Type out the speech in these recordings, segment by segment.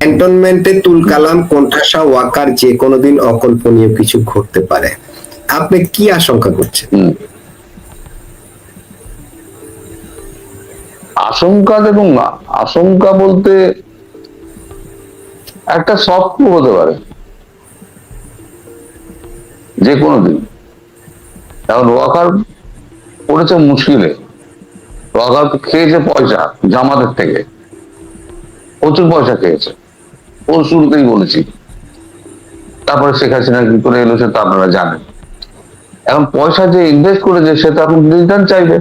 ক্যান্টনমেন্টে তুলকালাম, কোণঠাসা, ওয়াকার, যে কোনো দিন অকল্পনীয় কিছু ঘটতে পারে। আপনি কি আশঙ্কা করছেন? আশঙ্কা না, আশঙ্কা বলতে একটা সফট হতে পারে। যে কোনো দিন। এখন ওয়াকার পড়েছে মুশকিলে। ওয়াকার খেয়েছে পয়সা জামাতের থেকে। প্রচুর পয়সা খেয়েছে। ও শুরুতেই বলেছি। তারপরে শেখ হাসিনা কি করে এলো সেটা আপনারা জানেন। এখন পয়সা যে ইনভেস্ট করেছে সে তো এখন রিটার্ন চাইবে।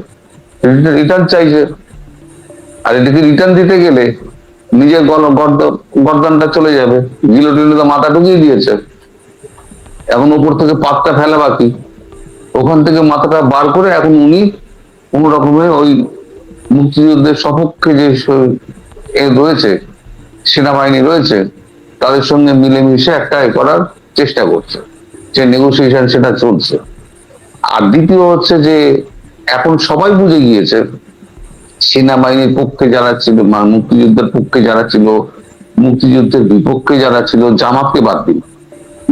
রিটার্ন চাইছে। আর এদিকে রিটার্ন দিতে গেলে নিজের গল- গর্দ- গর্দানটা চলে যাবে। গিলোটিনে তো মাথা ঢুকিয়ে দিয়েছে। এখন উপর থেকে পাতটা ফেলা বাকি। ওখান থেকে মাথাটা বার করে এখন উনি কোন রকমে ওই মুক্তিযুদ্ধের সপক্ষে যে রয়েছে, সেনাবাহিনী রয়েছে তাদের সঙ্গে মিলেমিশে একটা করার চেষ্টা করছে। যে নেগোসিয়েশন সেটা চলছে। আর দ্বিতীয় হচ্ছে যে, এখন সবাই বুঝে গিয়েছে, সেনাবাহিনীর পক্ষে যারা ছিল মুক্তিযুদ্ধের পক্ষে যারা ছিল, মুক্তিযুদ্ধের বিপক্ষে যারা ছিল, জামাতকে বাদ দিন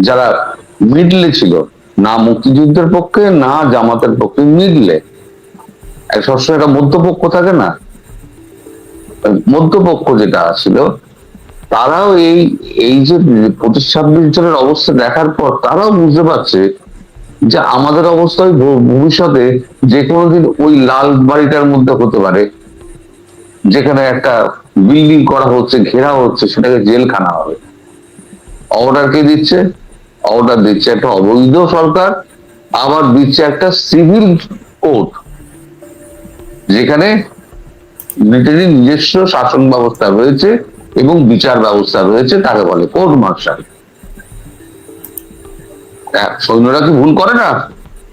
যারা মিডলে ছিল, না মুক্তিযুদ্ধের পক্ষে, না জামাতের পক্ষে মিডলে সবসময় একটা মধ্যপক্ষ থাকে না? মধ্যপক্ষ যেটা ছিল তারাও এই এই যে পঁচিশ ছাব্বিশ জনের অবস্থা দেখার পর তারাও বুঝতে পারছে যে আমাদের অবস্থা ভবিষ্যতে যে কোনো দিন ওই লাল বাড়িটার মধ্যে হতে পারে। যেখানে একটা বিল্ডিং করা হচ্ছে, ঘেরা হচ্ছে, সেটাকে জেলখানা হবে। অর্ডার কে দিচ্ছে অর্ডার দিচ্ছে একটা অবৈধ সরকার, আবার দিচ্ছে একটা সিভিল কোর্ট যেখানে ব্রিটেনের নিজস্ব শাসন ব্যবস্থা রয়েছে। এবং বিচার ব্যবস্থা রয়েছে তাকে বলে কোর্ট মার্শাল। হ্যাঁ, সৈন্যরা কি ভুল করে না?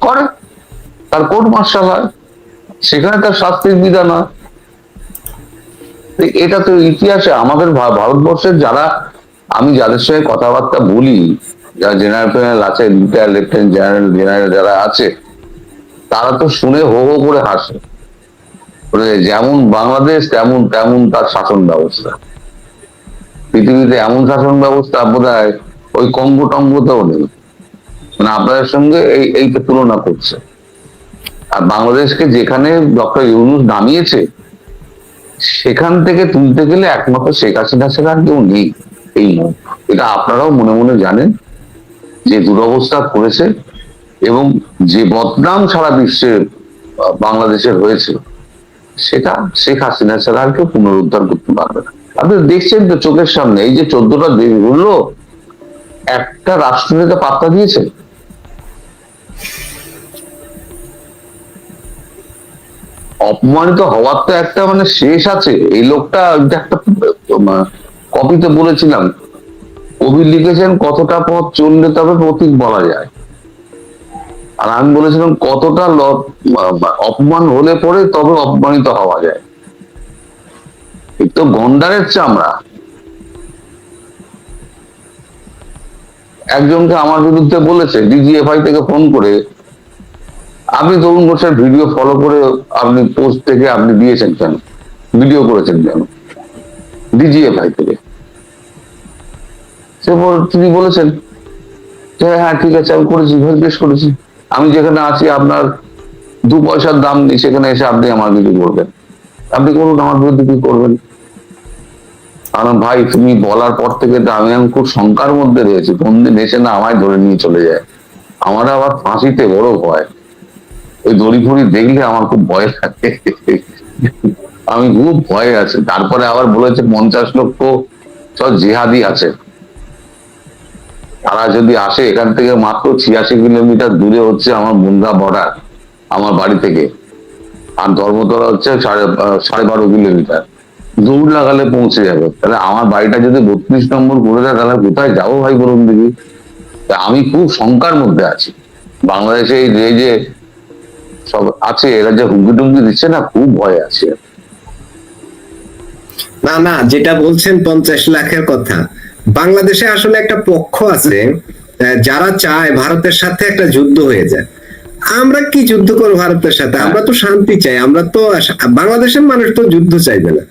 করে। তার কোর্ট মার্শাল হয়। সেখানে তার শাস্তির বিধান হয়। এটা তো ইতিহাসে আমাদের ভারতবর্ষের যারা আমি যাদের সঙ্গে কথাবার্তা বলি যারা জেনারেল ফেনারেল আছে রিটায়ার জেনারেল জেনারেল যারা আছে তারা তো শুনে হো হো করে হাসে। বলে, যেমন বাংলাদেশ তেমন তেমন তার শাসন ব্যবস্থা। পৃথিবীতে এমন শাসন ব্যবস্থা বোধ ওই কঙ্গো টঙ্গতেও নেই। মানে আপনাদের সঙ্গে এই এইটা তুলনা করছে। আর বাংলাদেশকে যেখানে ডক্টর ইউনুস নামিয়েছে, সেখান থেকে তুলতে গেলে একমাত্র শেখ হাসিনা ছাড়া কেউ নেই এই। এটা আপনারাও মনে মনে জানেন যে দুরবস্থা করেছে এবং যে বদনাম সারা বিশ্বে বাংলাদেশের হয়েছে, সেটা শেখ হাসিনা ছাড়া আর কেউ পুনরুদ্ধার করতে পারবে না। আপনি দেখছেন তো চোখের সামনে, এই যে চোদ্দটা দেশ একটা রাষ্ট্রনেতা পাত্তা দিয়েছে। অপমানিত হওয়ার তো একটা মানে শেষ আছে। এই লোকটা একটা কপিতে বলেছিলাম। কবি লিখেছেন, কতটা পথ চললে তবে প্রতীক বলা যায়? আর আমি বলেছিলাম, কতটা অপমান হলে পরে তবে অপমানিত হওয়া যায়। তো গন্ডারের চামড়া। একজনকে আমার বিরুদ্ধে বলেছে ডিজিএফআই থেকে ফোন করে, আপনি তরুণ ঘোষের ভিডিও ফলো করে আপনি পোস্ট থেকে আপনি দিয়েছেন কেন? ভিডিও করেছেন কেন? ডিজিএফআই থেকে। সে তিনি বলেছেন যে হ্যাঁ ঠিক আছে, আমি করেছি বেশ করেছি। আমি যেখানে আছি, আপনার দু পয়সার দাম নেই, সেখানে এসে আপনি আমার ভিডিও করবেন। আপনি করুন আমার বিরুদ্ধে কি করবেন? কারণ ভাই, তুমি বলার পর থেকে আমি এখন খুব শঙ্কার মধ্যে রয়েছি। কোন দিন এসে না আমায় ধরে নিয়ে চলে যায়। আমার আবার ফাঁসিতে বড় ভয়। ওই দড়ি ফড়ি দেখলে আমার খুব ভয় লাগে। আমি খুব ভয়ে আছি। তারপরে আবার বলেছে, পঞ্চাশ লক্ষ সব জেহাদি আছে। তারা যদি আসে এখান থেকে মাত্র ছিয়াশি কিলোমিটার দূরে হচ্ছে আমার মুন্ডা বর্ডার আমার বাড়ি থেকে। আর ধর্মতলা হচ্ছে সাড়ে সাড়ে বারো কিলোমিটার। দৌড় লাগালে পৌঁছে যাবে। তাহলে আমার বাড়িটা যদি বত্রিশ নম্বর করে দেয়, তাহলে কোথায় যাব ভাই বলুন দেখি? আমি খুব শঙ্কার মধ্যে আছি। বাংলাদেশে এই যে যে সব আছে, এরা যে হুমকি টুমকি দিচ্ছে না, খুব ভয় আছে। না না, যেটা বলছেন পঞ্চাশ লাখের কথা। বাংলাদেশে আসলে একটা পক্ষ আছে যারা চায় ভারতের সাথে একটা যুদ্ধ হয়ে যায়। আমরা কি যুদ্ধ করব ভারতের সাথে? আমরা তো শান্তি চাই, আমরা তো বাংলাদেশের মানুষ তো যুদ্ধ চাইবে না।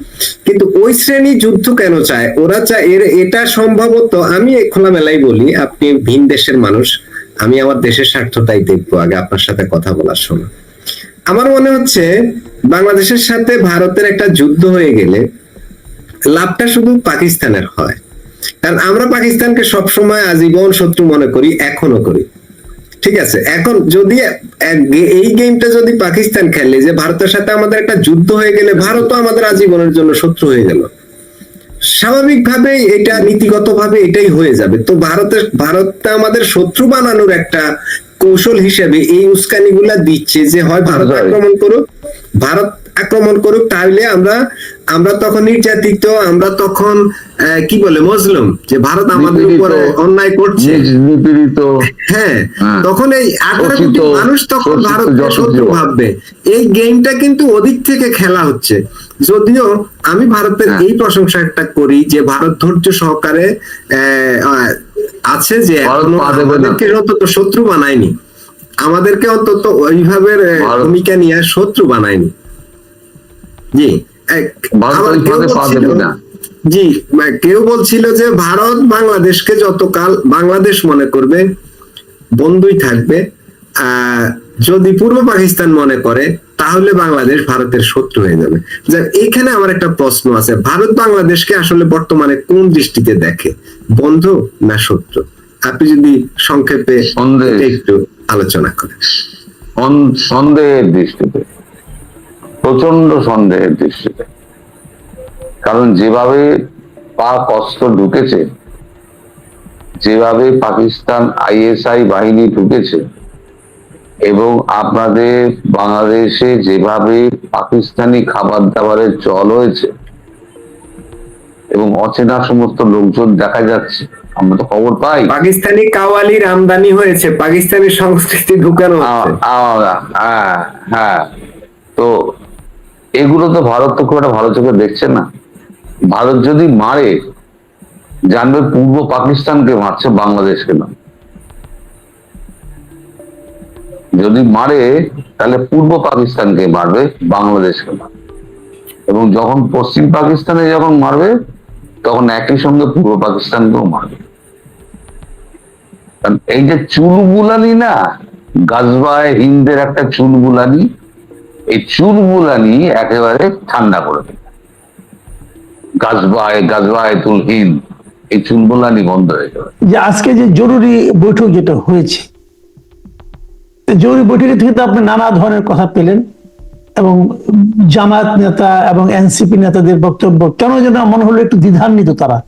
কিন্তু ওই শ্রেণি যুদ্ধ কেন চায়? ওরা চায়, এর, এটা সম্ভবত আমি খোলামেলাই বলি, আপনি ভিন দেশের মানুষ, আমি আমার দেশের স্বার্থটাই দেখব আগে আপনার সাথে কথা বলার সময়। আমার মনে হচ্ছে বাংলাদেশের সাথে ভারতের একটা যুদ্ধ হয়ে গেলে লাভটা শুধু পাকিস্তানের হয়। কারণ আমরা পাকিস্তানকে সবসময় আজীবন শত্রু মনে করি, এখনও করি। ঠিক আছে এখন যদি এই গেমটা যদি পাকিস্তান খেলে যে ভারতের সাথে আমাদের একটা যুদ্ধ হয়ে গেলে ভারতও আমাদের আজীবনের জন্য শত্রু হয়ে গেল স্বাভাবিকভাবে এটা নীতিগতভাবে এটাই হয়ে যাবে তো ভারতের ভারতটা আমাদের শত্রু বানানোর একটা কৌশল হিসেবে এই উস্কানিগুলা দিচ্ছে যে হয় ভারত. আক্রমণ করুক ভারত আক্রমণ করুক তাহলে আমরা আমরা তখন নির্যাতিত আমরা তখন কি বলে মজলুম যে ভারত আমাদের উপরে অন্যায় করছে। নিপীড়িত। হ্যাঁ হ্যাঁ। তখন এই আঠারো কোটি মানুষ তখন ভারতকে শত্রু ভাববে। এই গেমটা কিন্তু ওদিক থেকে খেলা হচ্ছে। যদিও আমি ভারতের হ্যাঁ। এই প্রশংসাটা করি যে ভারত ধৈর্য সহকারে আছে যে ভারত। আমাদেরকে অন্তত শত্রু বানায়নি। আমাদেরকে অন্তত ওইভাবে ভূমিকা নিয়ে শত্রু বানায়নি। জি। জি। কেউ বলছিল যে ভারত বাংলাদেশকে যতকাল বাংলাদেশ মনে করবে বন্ধুই থাকবে যদি পূর্ব পাকিস্তান মনে করে তাহলে বাংলাদেশ ভারতের শত্রু হয়ে যাবে। এইখানে আমার একটা প্রশ্ন আছে। ভারত বাংলাদেশকে আসলে বর্তমানে কোন দৃষ্টিতে দেখে? বন্ধু না শত্রু? আপনি যদি সংক্ষেপে। একটু আলোচনা করেন। সন- সন্দেহের দৃষ্টিতে। প্রচণ্ড সন্দেহের দৃষ্টিতে কারণ যেভাবে পাক অস্ত্র ঢুকেছে যেভাবে পাকিস্তান আইএসআই বাহিনী ঢুকেছে এবং আপনাদের বাংলাদেশে যেভাবে পাকিস্তানি খাবার দাবারের চল হয়েছে এবং অচেনা সমস্ত লোকজন দেখা যাচ্ছে আমরা তো খবর পাই। পাকিস্তানি কাওয়ালির আমদানি হয়েছে পাকিস্তানি সংস্কৃতি ঢুকানো হ্যাঁ হ্যাঁ। তো এগুলো তো ভারত তো খুব একটা ভালো চোখে দেখছে না। ভারত যদি মারে, জানবে পূর্ব পাকিস্তানকে মারছে, বাংলাদেশকে না। যদি মারে, তাহলে পূর্ব পাকিস্তানকে মারবে, বাংলাদেশকে মারবে এবং যখন পশ্চিম পাকিস্তানে যখন মারবে, তখন একই সঙ্গে পূর্ব পাকিস্তানকেও মারবে। কারণ এই যে চুলবুলানি না, গাজবায় হিন্দের একটা চুলবুলানি এই চুলবুলানি একেবারে ঠান্ডা করে দেবে গাজবায় গাজবায় তুল হিন্দ এই চুলবুলানি বন্ধ হয়ে যাবে। যে আজকে যে জরুরি বৈঠক যেটা হয়েছে জরুরি বৈঠকে থেকে তো আপনি নানা ধরনের কথা পেলেন এবং জামায়াত নেতা এবং এনসিপি নেতাদের বক্তব্য কেন যেন মনে হলো একটু দ্বিধান্বিত তারা।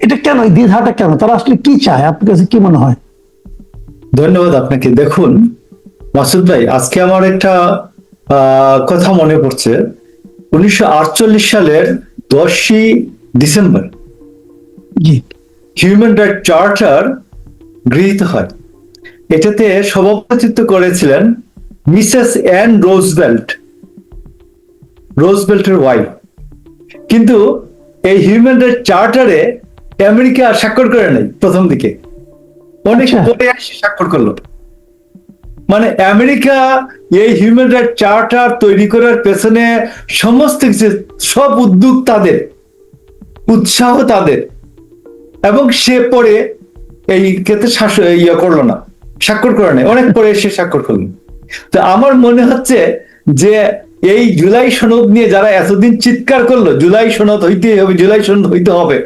এটা কেন দ্বিধাটা কেন? তারা আসলে কি চায়? আপনার কাছে কি মনে হয়? ধন্যবাদ আপনাকে। দেখুন মাসুদ ভাই আজকে আমার একটা কথা মনে পড়ছে। উনিশশো আটচল্লিশ সালের দশই ডিসেম্বর। হিউম্যান রাইট চার্টার গৃহীত হয়। এটাতে সভাপতিত্ব করেছিলেন মিসেস অ্যান রোজবেল্ট রোজবেল্টের ওয়াইফ কিন্তু এই হিউম্যান রাইট চার্টারে আমেরিকা স্বাক্ষর করে নাই প্রথম দিকে। অনেক আচ্ছা। পরে স্বাক্ষর করল। মানে আমেরিকা এই হিউম্যান রাইট চার্টার তৈরি করার পেছনে সমস্ত কিছু, সব উদ্যোগ তাদের, উৎসাহ তাদের। এবং সে পরে এই ক্ষেত্রে ইয়ে করল না, স্বাক্ষর করে নাই। অনেক পরে সে স্বাক্ষর করল। তো আমার মনে হচ্ছে যে এই জুলাই সনদ নিয়ে যারা এতদিন চিৎকার করল, জুলাই সনদ হইতে হবে, জুলাই সনদ হইতে হবে,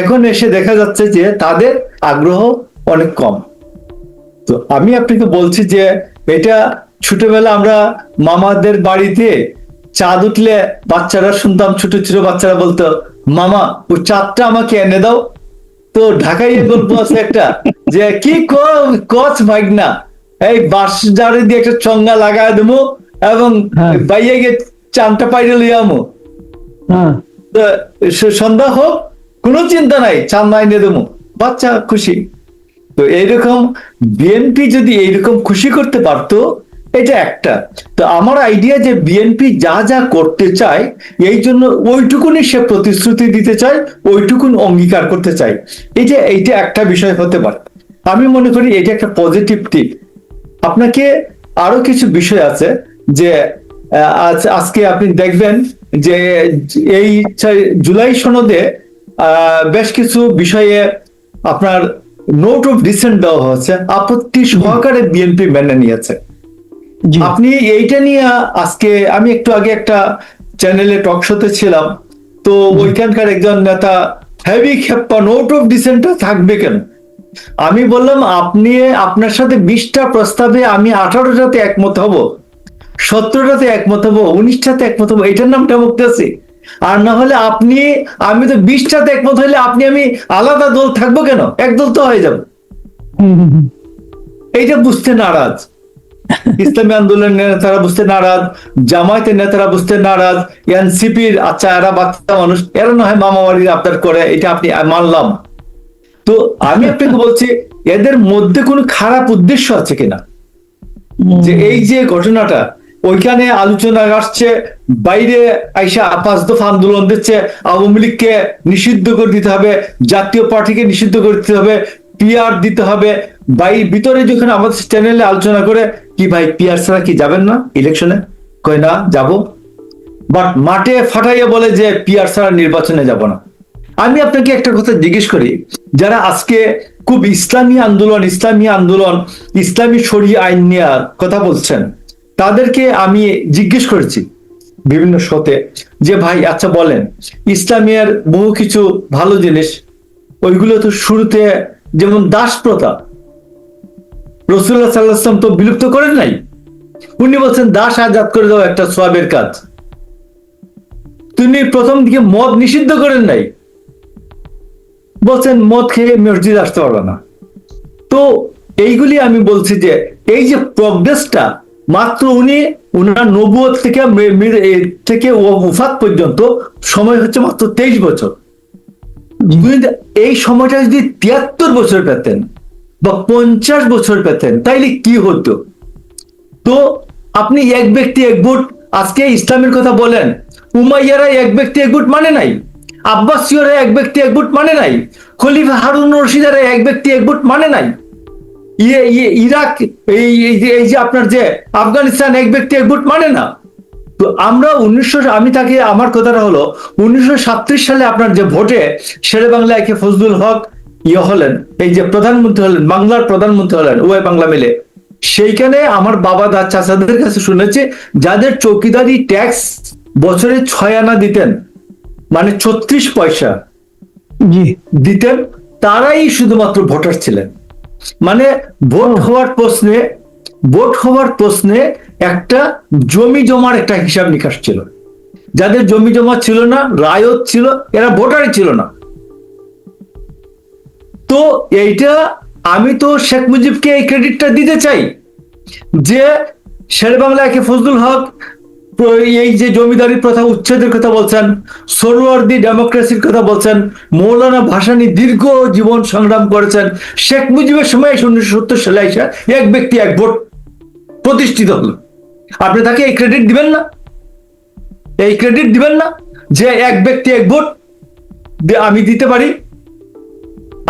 এখন এসে দেখা যাচ্ছে যে তাদের আগ্রহ অনেক কম। তো আমি আপনাকে বলছি যে এটা ছোটবেলা আমরা মামাদের বাড়িতে চাঁদ উঠলে বাচ্চারা শুনতাম ছোট ছোট বাচ্চারা বলতো মামা ও চাঁদটা আমাকে এনে দাও। তো ঢাকায় গল্প আছে একটা যে কি কচ ভাগ না এই বাস জারে দিয়ে একটা চঙ্গা লাগায় দেবো এবং হ্যাঁ। বাইয়ে গিয়ে চানটা পাইরে লইয়ামো হ্যাঁ। তো সে সন্ধ্যা হোক কোনো চিন্তা নাই চাঁদ মাইনে দেবো। বাচ্চা খুশি। তো এইরকম বিএনপি যদি এইরকম খুশি করতে পারতো, এটা একটা। তো আমার আইডিয়া যে বিএনপি যা যা করতে চায়, এই জন্য ওইটুকুনি সে প্রতিশ্রুতি দিতে চায়, ওইটুকুন অঙ্গীকার করতে চায়। এই যে এইটা একটা বিষয় হতে পারে। আমি মনে করি এটা একটা পজিটিভ টিপ আপনাকে আরও কিছু বিষয় আছে যে আজকে আপনি দেখবেন যে এই জুলাই সনদে বেশ কিছু বিষয়ে আপনার নোট অফ ডিসেন্ট দেওয়া হয়েছে আপত্তি সহকারে বিএনপি মেনে নিয়েছে। আপনি এইটা নিয়ে আজকে আমি একটু আগে একটা চ্যানেলে টক শোতে ছিলাম তো ওইখানকার একজন নেতা হেভি খেপ্পা নোট অফ ডিসেন্ট থাকবে কেন? আমি বললাম আপনি আপনার সাথে বিশটা প্রস্তাবে আমি আঠারোটাতে একমত হব সতেরোটাতে একমত হব উনিশটাতে একমত হব এটার নামটা ডেমোক্রেসি আর না হলে আপনি, আমি তো বিশটাতে একমত হলে আপনি, আমি আলাদা দল থাকব কেন? এক দল তো হয়ে যাব। এইটা বুঝতে নারাজ। ইসলামী আন্দোলনের নেতারা বুঝতে নারাজ, জামায়াতের নেতারা বুঝতে নারাজ, এনসিপির আচ্ছা এরা বাচ্চা মানুষ, এরা না হয় মামাবাড়ির আপনার করে, এটা আপনি মানলাম। তো আমি আপনাকে বলছি, এদের মধ্যে কোনো খারাপ উদ্দেশ্য আছে কিনা? যে এই যে ঘটনাটা, ওইখানে আলোচনা আসছে বাইরে আইসা পাঁচ দফা আন্দোলন দিচ্ছে, আওয়ামী লীগকে নিষিদ্ধ করে দিতে হবে, জাতীয় পার্টিকে নিষিদ্ধ করে দিতে হবে পিআর দিতে হবে। বাই ভিতরে যখন আমাদের চ্যানেলে আলোচনা করে, কি ভাই পিআর ছাড়া কি যাবেন না ইলেকশনে কয়, না, যাব। বাট মাঠে ফাটাইয়া বলে যে পিআর ছাড়া নির্বাচনে যাব না। আমি আপনাকে একটা কথা জিজ্ঞেস করি, যারা আজকে খুব ইসলামী আন্দোলন ইসলামী আন্দোলন, ইসলামী শরীয় আইন নেওয়ার কথা বলছেন, তাদেরকে আমি জিজ্ঞেস করেছি বিভিন্ন শোতে যে ভাই আচ্ছা বলেন, ইসলামিয়ার বহু কিছু ভালো জিনিস, ওইগুলো তো শুরুতে যেমন দাস প্রথা রসুল্লাহ তো বিলুপ্ত করেন নাই। উনি বলছেন, দাস আজাদ করে দাও একটা সোয়াবের কাজ। তিনি প্রথম দিকে মদ নিষিদ্ধ করেন নাই। বলছেন, মদ খেয়ে মসজিদ আসতে পারবে না। তো এইগুলি আমি বলছি যে, এই যে প্রগ্রেসটা মাত্র উনি উনার নবুয়ত থেকে থেকে ও- উফাত পর্যন্ত সময় হচ্ছে মাত্র তেইশ বছর। এই সময়টা যদি তিয়াত্তর বছর পেতেন বা পঞ্চাশ বছর পেতেন তাইলে কি হতো? তো আপনি এক ব্যক্তি এক ভোট আজকে ইসলামের কথা বলেন উমাইয়ারা এক ব্যক্তি এক ভোট মানে নাই আব্বাসীয়রা এক ব্যক্তি এক ভোট মানে নাই খলিফা হারুন রশিদারা এক ব্যক্তি এক ভোট মানে নাই। ইয়ে ইয়ে ইরাক এই এই যে এই যে আপনার যে আফগানিস্তান এক ব্যক্তি এক ভোট মানে না। তো আমরা উনিশশো আমি তাকে আমার কথাটা হলো উনিশশো সালে আপনার যে ভোটে শেরে বাংলা একে ফজলুল হক ইয়ে হলেন এই যে প্রধানমন্ত্রী হলেন বাংলার প্রধানমন্ত্রী হলেন উভয় বাংলা মিলে। সেইখানে আমার বাবা দা চাচাদের কাছে শুনেছে যাদের চৌকিদারি ট্যাক্স বছরে ছয় আনা দিতেন মানে ছত্রিশ পয়সা দিতেন তারাই শুধুমাত্র ভোটার ছিলেন। মানে ভোট হওয়ার প্রশ্নে ভোট হওয়ার প্রশ্নে একটা জমি জমার একটা হিসাব নিকাশ ছিল। যাদের জমি জমা ছিল না রায়ত ছিল এরা ভোটারই ছিল না। তো এইটা আমি তো শেখ মুজিবকে এই ক্রেডিটটা দিতে চাই যে শের বাংলা একে ফজলুল হক এই যে জমিদারি প্রথা, উচ্ছেদের কথা বলছেন সরোয়ার্দি ডেমোক্রেসির কথা বলছেন, মৌলানা ভাসানি দীর্ঘ জীবন সংগ্রাম করেছেন। শেখ মুজিবের সময় উনিশশো সত্তর সালে এসে এক ব্যক্তি, এক ভোট প্রতিষ্ঠিত হলো। আপনি তাকে এই ক্রেডিট দিবেন না? এই ক্রেডিট দিবেন না? যে এক ব্যক্তি, এক ভোট আমি দিতে পারি?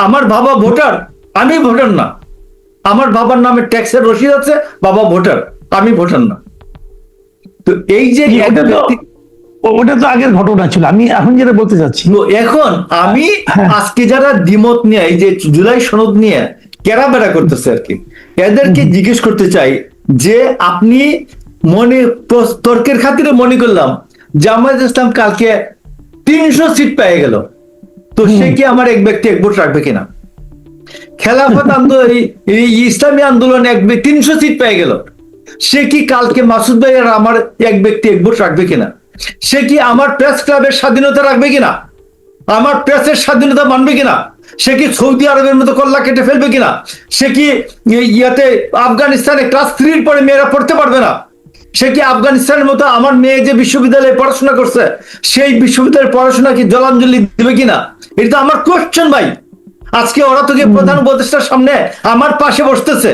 আমার বাবা ভোটার, আমি ভোটার না। আমার বাবার নামে ট্যাক্সের রসিদ আছে, বাবা ভোটার, আমি ভোটার না। তো এই যে ওটা তো আগের ঘটনা ছিল। আমি এখন যেটা বলতে চাচ্ছি এখন আমি হ্যাঁ। আজকে যারা দ্বিমত নিয়ে এই যে জুলাই সনদ নিয়ে কেরাবেরা করতেছে আর কি এদেরকে জিজ্ঞেস করতে চাই যে আপনি মনে তর্কের খাতিরে মনে করলাম জামায়াত ইসলাম কালকে তিনশো সিট পেয়ে গেল। তো সে কি আমার এক ব্যক্তি এক ভোট রাখবে কিনা? খেলাফত আন্দোলন ইসলামী আন্দোলন এক তিনশো সিট পেয়ে গেল। সে কি কালকে মাসুদ ভাই আর আমার এক ব্যক্তি এক ভোট রাখবে কিনা? সে কি আমার প্রেস ক্লাবের স্বাধীনতা রাখবে কিনা? আমার প্রেসের স্বাধীনতা মানবে কিনা? সে কি সৌদি আরবের মতো কল্লা কেটে ফেলবে কিনা? সে কি ইয়াতে আফগানিস্তানে ক্লাস থ্রির পরে মেয়েরা পড়তে পারবে না? সে কি আফগানিস্তানের মতো আমার মেয়ে যে বিশ্ববিদ্যালয়ে পড়াশোনা করছে, সেই বিশ্ববিদ্যালয়ের পড়াশোনা কি জলাঞ্জলি দেবে কিনা? এটা তো আমার কোশ্চেন ভাই। আজকে ওরা তো গিয়ে প্রধান উপদেষ্টার সামনে আমার পাশে বসতেছে।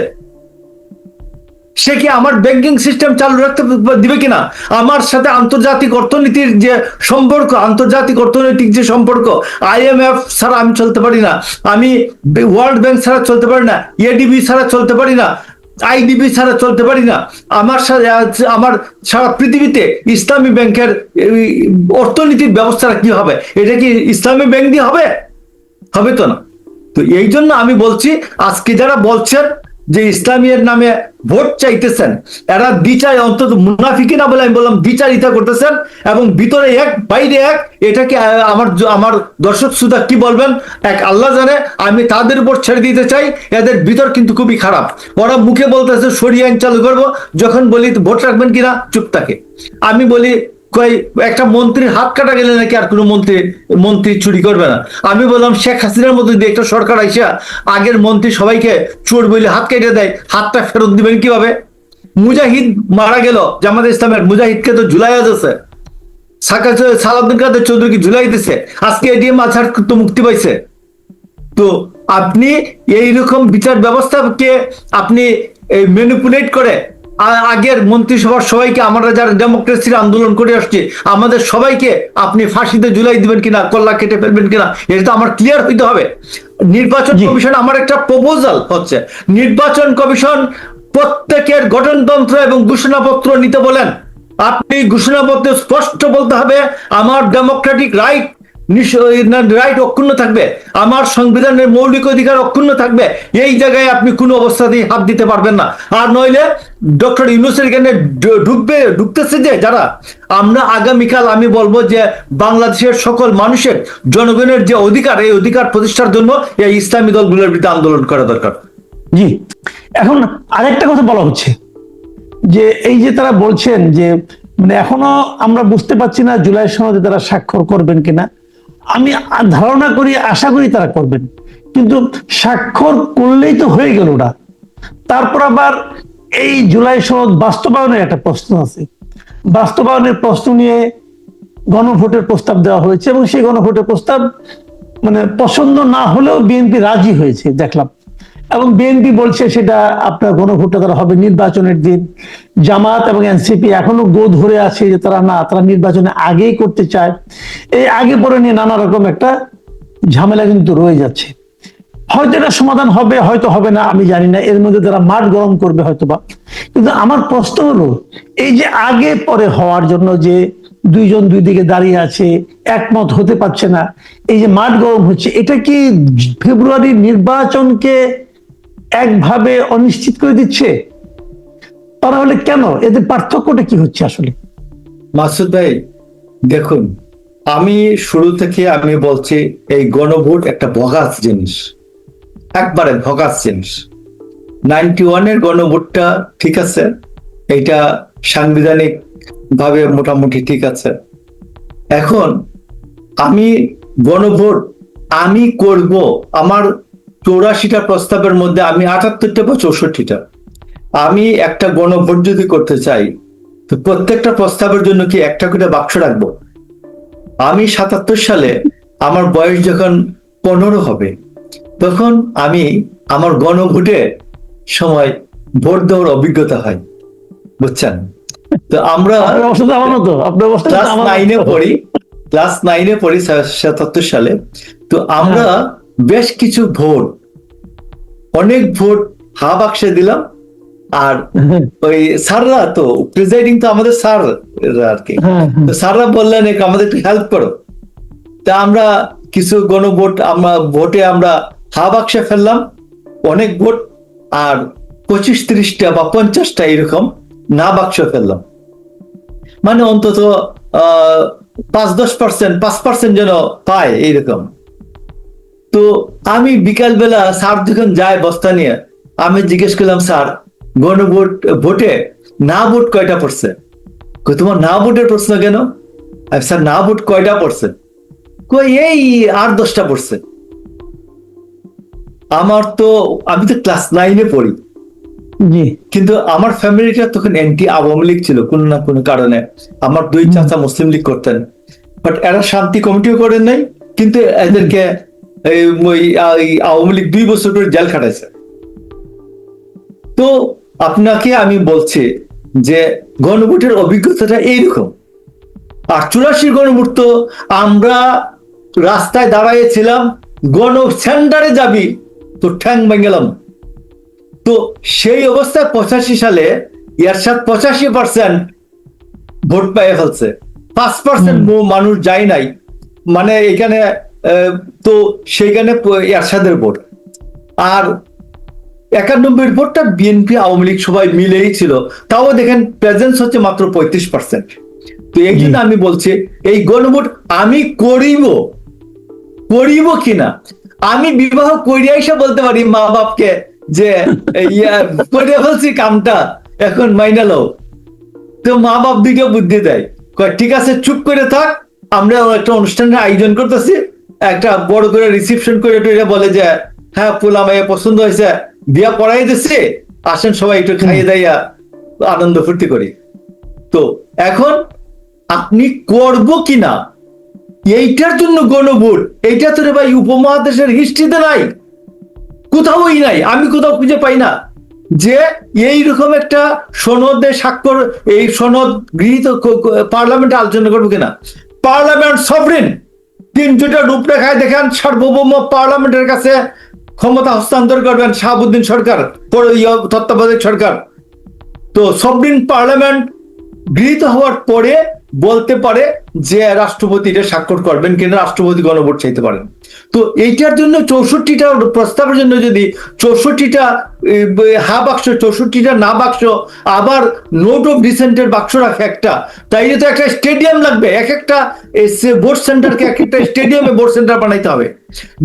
সে কি আমার ব্যাংকিং সিস্টেম চালু রাখতে দিবে কিনা? আমার সাথে আন্তর্জাতিক অর্থনীতির যে সম্পর্ক, আন্তর্জাতিক অর্থনৈতিক যে সম্পর্ক আইএমএফ ছাড়া আমি চলতে পারি না। আমি ওয়ার্ল্ড ব্যাংক ছাড়া চলতে পারি না। এডিবি ছাড়া চলতে পারি না। আইডিবি ছাড়া চলতে পারি না। আমার সাথে আমার সারা পৃথিবীতে ইসলামী ব্যাংকের অর্থনীতির ব্যবস্থাটা কি হবে? এটা কি ইসলামী ব্যাংক দিয়ে হবে? হবে তো না। তো এই জন্য আমি বলছি, আজকে যারা বলছেন যে ইসলামের নামে ভোট চাইতেছেন, এরা বিচার অন্তত মুনাফিকি না বলে আমি বললাম, বিচারিতা করতেছেন এবং ভিতরে এক, বাইরে এক, এটাকে আমার আমার দর্শক শ্রোতা কি বলবেন? এক, আল্লাহ জানে, আমি তাদের উপর ছেড়ে দিতে চাই, এদের ভিতর কিন্তু খুবই খারাপ। ওরা মুখে বলতেছে, সরিয়ে আইন চালু করব, যখন বলি, ভোট রাখবেন কিনা? চুপ থাকে। আমি বলি কই, একটা মন্ত্রীর হাত কাটা গেলে নাকি আর কোনো মন্ত্রী মন্ত্রী চুরি করবে না। আমি বললাম, শেখ হাসিনার মতো যদি একটা সরকার আইসা, আগের মন্ত্রী সবাইকে চোর বলে হাত কেটে দেয়, হাতটা ফেরত দিবেন কীভাবে? মুজাহিদ মারা গেল, জামাত ইসলামের মুজাহিদকে তো আছে সাকা সালাউদ্দিন কাদের চৌধুরীকে জুলাই দিছে। আজকে এডিএম আছাড় তো মুক্তি পাইছে। তো আপনি এইরকম বিচার ব্যবস্থাকে আপনি ম্যানিপুলেট করে আগের মন্ত্রিসভার সবাইকে আমরা যারা ডেমোক্রেসির আন্দোলন করে আসছি আমাদের সবাইকে আপনি ফাঁসিতে জুলাই দিবেন কিনা কল্লা কেটে ফেলবেন কিনা এটা তো আমার ক্লিয়ার হইতে হবে নির্বাচন। কমিশন আমার একটা প্রপোজাল হচ্ছে নির্বাচন কমিশন প্রত্যেকের গঠনতন্ত্র এবং ঘোষণাপত্র নিতে বলেন আপনি ঘোষণাপত্রে স্পষ্ট বলতে হবে আমার ডেমোক্রেটিক রাইট রাইট অক্ষুণ্ণ থাকবে। আমার সংবিধানের মৌলিক অধিকার অক্ষুণ্ণ থাকবে। এই জায়গায় আপনি কোনো অবস্থাতেই হাত দিতে পারবেন না। আর নইলে ডক্টর ইউনুসের এখানে ঢুকবে, ঢুকতেছে যে যারা, আমরা আগামীকাল আমি বলব যে বাংলাদেশের সকল মানুষের জনগণের যে অধিকার, এই অধিকার প্রতিষ্ঠার জন্য এই ইসলামী দলগুলোর বিরুদ্ধে আন্দোলন করা দরকার। জি, এখন আরেকটা কথা বলা হচ্ছে, যে এই যে তারা বলছেন যে মানে এখনও আমরা বুঝতে পারছি না জুলাই সনদে তারা স্বাক্ষর করবেন কিনা। আমি ধারণা করি, আশা করি তারা করবেন। কিন্তু স্বাক্ষর করলেই তো হয়ে গেল ওটা। তারপর আবার এই জুলাই সনদ বাস্তবায়নের একটা প্রশ্ন আছে। বাস্তবায়নের প্রশ্ন নিয়ে গণভোটের প্রস্তাব দেওয়া হয়েছে এবং সেই গণভোটের প্রস্তাব মানে পছন্দ না হলেও বিএনপি রাজি হয়েছে, দেখলাম। এবং বিএনপি বলছে সেটা আপনার গণভোটটা তারা হবে নির্বাচনের দিন। জামাত এবং এনসিপি এখনও গো ধরে আছে যে তারা না, তারা নির্বাচনে আগেই করতে চায়। এই আগে পরে নিয়ে নানা রকম একটা ঝামেলা কিন্তু রয়ে যাচ্ছে। হয়তো এটা সমাধান হবে, হয়তো হবে না, আমি জানি না। এর মধ্যে তারা মাঠ গরম করবে হয়তো বা কিন্তু আমার প্রশ্ন হলো, এই যে আগে পরে হওয়ার জন্য যে দুইজন দুই দিকে দাঁড়িয়ে আছে, একমত হতে পারছে না, এই যে মাঠ গরম হচ্ছে, এটা কি ফেব্রুয়ারি নির্বাচনকে একভাবে অনিশ্চিত করে দিচ্ছে? তাহলে কেন? এদের পার্থক্যটা কি হচ্ছে আসলে? মাসুদ ভাই, দেখুন, আমি শুরু থেকে আমি বলছি, এই গণভোট একটা ভগাস জিনিস। একবারে ভগাস জিনিস। নাইনটি ওয়ানের গণভোটটা ঠিক আছে এটা সাংবিধানিক ভাবে মোটামুটি ঠিক আছে। এখন আমি গণভোট আমি করব, আমার চৌরাশিটা প্রস্তাবের মধ্যে আমি আটাত্তরটা বা চৌষট্টিটা। আমি একটা গণভোট যদি করতে চাই তো প্রত্যেকটা প্রস্তাবের জন্য কি একটা করে বাক্স রাখব? আমি সাতাত্তর সালে আমার বয়স যখন পনেরো হবে তখন আমি আমার গণভোটে সময় ভোট দেওয়ার অভিজ্ঞতা হয়। বুঝছেন? তো আমরা ক্লাস নাইনে। পড়ি ক্লাস নাইনে পড়ি সাতাত্তর সালে। তো আমরা বেশ কিছু ভোট অনেক ভোট হা বাক্সে দিলাম। আর ওই স্যাররা তো প্রিজাইডিং তো আমাদের স্যার আর কি হ্যাঁ, হ্যাঁ। তো স্যাররা বললেন "এক আমাদের একটু হেল্প করো। তা আমরা কিছু গণভোট আমরা ভোটে আমরা হা বাক্সে ফেললাম। অনেক ভোট আর পঁচিশ ত্রিশটা বা পঞ্চাশটা এরকম না বাক্স ফেললাম। মানে অন্তত আহ, পাঁচ দশ পার্সেন্ট পাঁচ পার্সেন্ট যেন পায় এইরকম। তো আমি বিকাল বেলা স্যার যখন যায় বস্তা নিয়ে আমি জিজ্ঞেস করলাম স্যার গণভোট ভোটে না ভোট কয়টা পড়ছে? তোমার না ভোটের প্রশ্ন কেন? স্যার না ভোট কয়টা পড়ছে? কই এই আট দশটা পড়ছে। আমার তো আমি তো ক্লাস নাইনে পড়ি। কিন্তু আমার ফ্যামিলিটা তখন এন্টি আওয়ামী লীগ ছিল কোনো না কোনো কারণে। আমার দুই চাচা মুসলিম লীগ করতেন। বাট এরা শান্তি কমিটিও করেন নাই কিন্তু এদেরকে আওয়ামী লীগ দুই বছর করে জেল খাটাইছে। তো আপনাকে আমি বলছি যে গণভোটের অভিজ্ঞতাটা এইরকম। আর চুরাশির গণভোট তো আমরা রাস্তায় দাঁড়াইছিলাম গণ সেন্টারে যাবি তো ঠ্যাং ভেঙেলাম। তো সেই অবস্থায় পঁচাশি সালে এরশাদ পঁচাশি পার্সেন্ট ভোট পেয়ে ফেলছে। পাঁচ পার্সেন্ট মানুষ যায় নাই। মানে এখানে তো সেইখানে এরশাদের ভোট। আর একানব্বই ভোটটা বিএনপি আওয়ামী লীগ সবাই মিলেই ছিল। তাও দেখেন প্রেজেন্স হচ্ছে মাত্র পঁয়ত্রিশ পার্সেন্ট তো এই জন্য আমি বলছি এই গণভোট আমি করিব করিব কিনা? আমি বিবাহ করিয়া এসে বলতে পারি মা বাপকে যে ইয়া করে ফেলছি কামটা এখন মাইনা লও। তো মা বাপ দিকে বুদ্ধি দেয়। ঠিক আছে চুপ করে থাক আমরা একটা অনুষ্ঠানের আয়োজন করতেছি একটা বড় করে রিসিপশন করে টরে বলে যে হ্যাঁ পোলা মাইয়া পছন্দ হয়েছে। বিয়া পড়াই দিচ্ছে আসেন সবাই একটু খাইয়ে দাইয়া আনন্দ ফুর্তি করি। তো এখন আপনি করব কিনা এইটার জন্য গণভোট। এইটা তো রে ভাই উপমহাদেশের হিস্ট্রিতে নাই। কোথাওই নাই। আমি কোথাও খুঁজে পাই না। যে এইরকম একটা সনদে স্বাক্ষর এই সনদ গৃহীত পার্লামেন্টে আলোচনা করব কিনা? Parliament sovereign. তিনটা রূপরেখায় দেখেন সার্বভৌম পার্লামেন্টের কাছে ক্ষমতা হস্তান্তর করবেন শাহাবুদ্দিন সরকার তত্ত্বাবধায়ক সরকার। তো সবরিন পার্লামেন্ট গৃহীত হওয়ার পরে বলতে পারে যে রাষ্ট্রপতি এটা স্বাক্ষর করবেন কিনা রাষ্ট্রপতি গণভোট চাইতে পারেন। তো এইটার জন্য চৌষট্টিটা প্রস্তাবের জন্য যদি চৌষট্টিটা হা বাক্স, চৌষট্টিটা না বাক্স, আবার নোট অফ ডিসেন্টের বাক্স রাখে একটা, তাইলে তো একটা স্টেডিয়াম লাগবে। এক একটা ভোট সেন্টারকে এক একটা স্টেডিয়ামে ভোট সেন্টার বানাইতে হবে।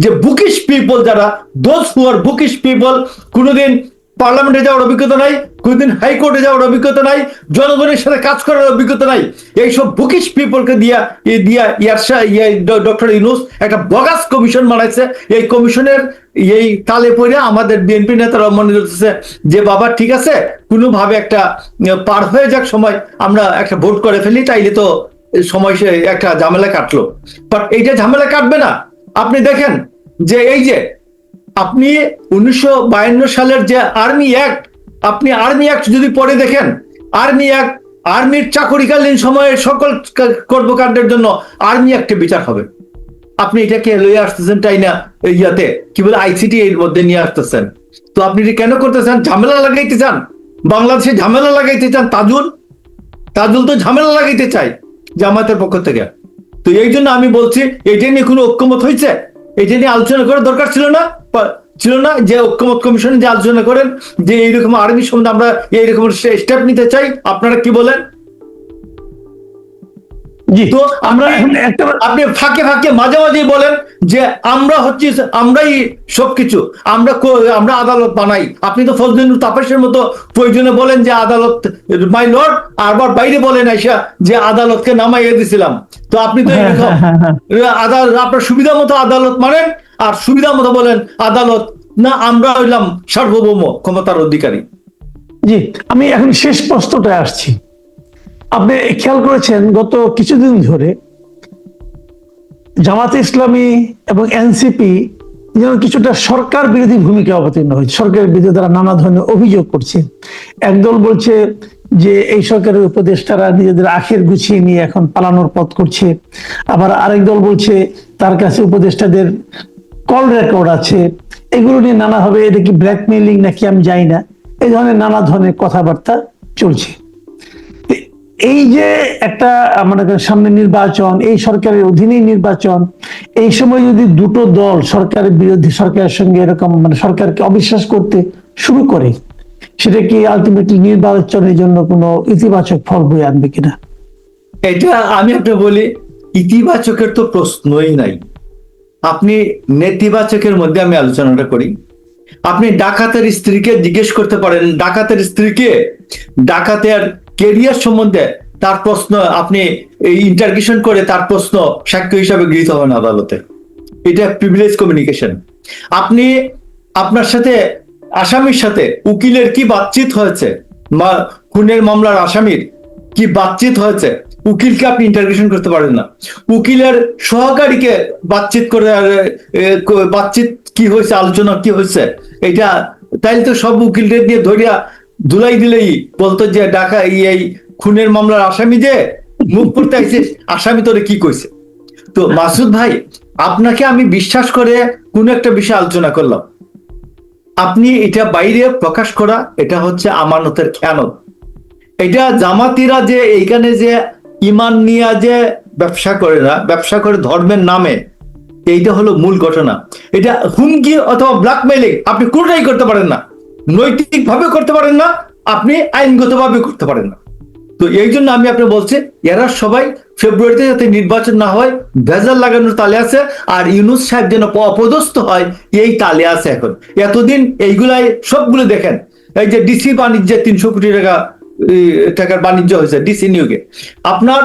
যে বুকিশ পিপল যারা those who are bookish people, কোনোদিন পার্লামেন্টে যাওয়ার অভিজ্ঞতা নাই, কোনদিন হাইকোর্টে যাওয়ার অভিজ্ঞতা নাই, জনগণের সাথে কাজ করার অভিজ্ঞতা নাই। এইসব বুকিশ পিপলকে দিয়া দিয়া ইয়ারশা ডক্টর ইউনুস একটা বগাস কমিশন বানাইছে। এই কমিশনের এই তালে পড়ে আমাদের বিএনপি নেতারা মনে করতেছে যে, বাবা, ঠিক আছে, কোনোভাবে একটা পার হয়ে যাক সময়, আমরা একটা ভোট করে ফেলি, তাইলে তো সময় সে একটা ঝামেলা কাটলো। বাট এইটা ঝামেলা কাটবে না। আপনি দেখেন যে, এই যে আপনি উনিশশো বায়ান্ন সালের যে আর্মি অ্যাক্ট, আপনি আর্মি অ্যাক্ট যদি পড়ে দেখেন, আর্মি অ্যাক্ট, আর্মির চাকরিকালীন সময়ে সকল কর্মকাণ্ডের জন্য আর্মি অ্যাক্টে বিচার হবে। আপনি এটাকে লইয়ে আসতেছেন তাই না ইয়াতে? কি বলে, আইসিটি এর মধ্যে নিয়ে আসতেছেন। তো আপনি এটা কেন করতেছেন? ঝামেলা লাগাইতে চান? বাংলাদেশে ঝামেলা লাগাইতে চান তাজুল? তাজুল তো ঝামেলা লাগাইতে চাই জামাতের পক্ষ থেকে। তো এই জন্য আমি বলছি, এটা নিয়ে কোনো ঐক্যমত হয়েছে এটা নিয়ে আলোচনা করার দরকার ছিল না ছিল না যে ঐক্যমত কমিশন যে আলোচনা করেন, যে এইরকম আর্মি সম্বন্ধে আমরা এইরকম স্টেপ নিতে চাই, আপনারা কি বলেন? তো আমরা একটা আপনি ফাঁকে ফাঁকে মাঝে মাঝে বলেন যে আমরা হচ্ছি আমরাই সবকিছু আমরা আমরা আদালত বানাই। আপনি তো ফজলিন তাপসের মতো প্রয়োজনে বলেন যে আদালত মাই লর্ড আবার বাইরে বলেন আইসা যে আদালতকে নামাইয়ে দিছিলাম। তো আপনি তো হ্যাঁ, এরকম হ্যাঁ, হ্যাঁ, আদালত আপনার সুবিধা মতো আদালত মানেন আর সুবিধা মতো বলেন আদালত না আমরা হইলাম সার্বভৌম ক্ষমতার অধিকারী। জি আমি এখন শেষ প্রশ্নটায় আসছি। আপনি খেয়াল করেছেন, গত কিছুদিন ধরে জামাতে ইসলামী এবং এনসিপি যেমন কিছুটা সরকার বিরোধী ভূমিকা অবতীর্ণ হয়েছে, সরকারের বিরুদ্ধে তারা নানা ধরনের অভিযোগ করছে। একদল বলছে যে এই সরকারের উপদেষ্টারা নিজেদের আখের গুছিয়ে নিয়ে এখন পালানোর পথ করছে। আবার আরেক দল বলছে তার কাছে উপদেষ্টাদের কল রেকর্ড আছে। এগুলো নিয়ে নানাভাবে এটা কি ব্ল্যাকমেইলিং নাকি আমি জানি না। এই ধরনের নানা ধরনের কথাবার্তা চলছে। এই যে একটা মনে করেন সামনে নির্বাচন, এই সরকারের অধীনেই নির্বাচন, এই সময় যদি দুটো দল সরকারের বিরোধী, সরকারের সঙ্গে এরকম মানে সরকারকে অবিশ্বাস করতে শুরু করে, সেটা কি আলটিমেটলি নির্বাচনের জন্য কোনো ইতিবাচক ফল বয়ে আনবে কিনা? এটা আমি একটা বলি, ইতিবাচকের তো প্রশ্নই নাই। আপনি নেতিবাচকের মধ্যে আমি আলোচনাটা করি। আপনি ডাকাতের স্ত্রীকে জিজ্ঞেস করতে পারেন, ডাকাতের স্ত্রীকে ডাকাতের কেরিয়ার সম্বন্ধে তার প্রশ্ন আপনি ইন্টারগেশন করে তার প্রশ্ন সাক্ষ্য হিসাবে গৃহীত হবেন আদালতে। এটা প্রিভিলেজ কমিউনিকেশন আপনি আপনার সাথে আসামির সাথে উকিলের কি বাতচিত হয়েছে? খুনের মামলার আসামির কি বাতচিত হয়েছে? উকিলকে আপনি ইন্টারগ্রেশন করতে পারেন না। উকিলের সহকারীকে বাতচিত করে বাতচিত কি হয়েছে, আলোচনা কি হয়েছে? এটা তাইলে তো সব উকিলদের দিয়ে ধরিয়া ধুলাই দিলেই বলতো যে ডাকা এই খুনের মামলার আসামি যে, মুখ করতে আইছিস আসামি তোরে কি কইছে? তো মাসুদ ভাই, আপনাকে আমি বিশ্বাস করে কোন একটা বিষয় আলোচনা করলাম। আপনি এটা বাইরে প্রকাশ করা, এটা হচ্ছে আমানতের খেয়ানত। এটা জামাতিরা যে এইখানে যে ইমান নিয়ে যে ব্যবসা করে না, ব্যবসা করে ধর্মের নামে, এইটা হলো মূল ঘটনা। এটা হুমকি অথবা ব্ল্যাকমেইলিং আপনি কোনটাই করতে পারেন না। নৈতিক ভাবে করতে পারেন না, আপনি আইনগত ভাবে করতে পারেন না। তো এই জন্য আমি আপনি বলছি, এরা সবাই ফেব্রুয়ারিতে যাতে নির্বাচন না হয়, ভেজাল লাগানোর তালে আছে, আর ইউনুস সাহেব যেন অপদস্থ হয়, এই তালে আছে এখন। এতদিন এইগুলাই সবগুলো দেখেন। এই যে ডিসি বাণিজ্যে তিনশো কোটি টাকা টাকার বাণিজ্য হয়েছে ডিসি নিয়োগে। আপনার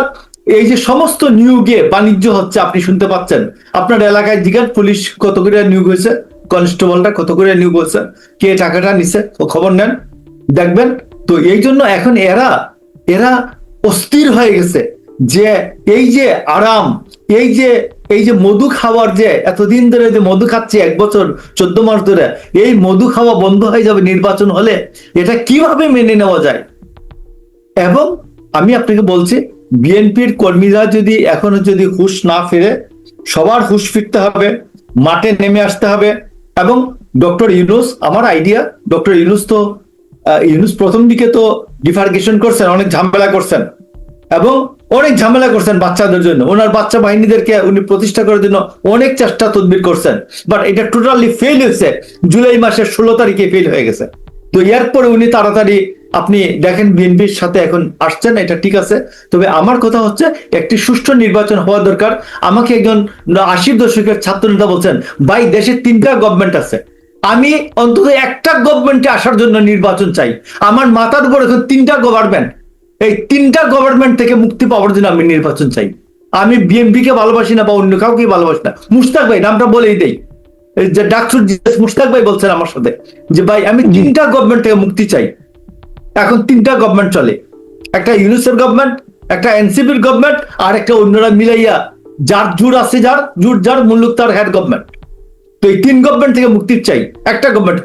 এই যে সমস্ত নিয়োগে বাণিজ্য হচ্ছে, আপনি শুনতে পাচ্ছেন। আপনার এলাকায় জিজ্ঞাস পুলিশ কত করে নিয়োগ হয়েছে? কনস্টেবলটা কত করে নিয়োগ হয়েছে কে টাকাটা নিছে? ও খবর নেন। দেখবেন, তো এই জন্য এখন এরা এরা অস্থির হয়ে গেছে যে এই যে আরাম, এই যে এই যে মধু খাওয়ার যে, এতদিন ধরে যে মধু খাচ্ছে, এক বছর, চোদ্দ মাস ধরে, এই মধু খাওয়া বন্ধ হয়ে যাবে নির্বাচন হলে এটা কীভাবে মেনে নেওয়া যায়? এবং আমি আপনাকে বলছি, বিএনপির কর্মীরা যদি এখনও যদি হুশ না ফিরে, সবার হুশ ফিরতে হবে, মাঠে নেমে আসতে হবে এবং ডক্টর ইউনুস, আমার আইডিয়া ডক্টর ইউনুস তো ইউনুস প্রথম দিকে তো ডিফার্গেশন করছেন, অনেক ঝামেলা করছেন। এবং অনেক ঝামেলা করছেন বাচ্চাদের জন্য। ওনার বাচ্চা বাহিনীদেরকে উনি প্রতিষ্ঠা করার জন্য অনেক চেষ্টা তদবির করছেন। বাট এটা টোটালি ফেল হয়েছে। জুলাই মাসের ষোলো তারিখে ফেল হয়ে গেছে। তো এরপরে উনি তাড়াতাড়ি আপনি দেখেন বিএনপির সাথে এখন আসছেন, এটা ঠিক আছে। তবে আমার কথা হচ্ছে, একটি সুষ্ঠু নির্বাচন হওয়া দরকার। আমাকে একজন আশির দশকের ছাত্র নেতা বলছেন, ভাই, দেশে তিনটা গভর্নমেন্ট আছে। আমি অন্তত একটা গভর্নমেন্টে আসার জন্য নির্বাচন চাই। আমার মাথার উপর এখন তিনটা গভর্নমেন্ট এই তিনটা গভর্নমেন্ট থেকে মুক্তি পাওয়ার জন্য আমি নির্বাচন চাই। আমি বিএনপি কে ভালোবাসি না বা অন্য কাউকে ভালোবাসি না। মুস্তাক ভাই, নামটা বলেই দেই। যে ডাক্তার মুশতাক ভাই বলছেন আমার সাথে যে ভাই আমি তিনটা গভর্নমেন্ট থেকে মুক্তি চাই। এখন তিনটা গভর্নমেন্ট চলে। একটা ইউনিসেফ গভর্নমেন্ট একটা এনসিপির গভর্নমেন্ট আর একটা অন্যরা মিলাইয়া যার জুর আছে যার জুর যার মুল্লুক তার হেড গভর্নমেন্ট তো এই তিন গভর্নমেন্ট থেকে মুক্তি চাই। একটা গভর্নমেন্ট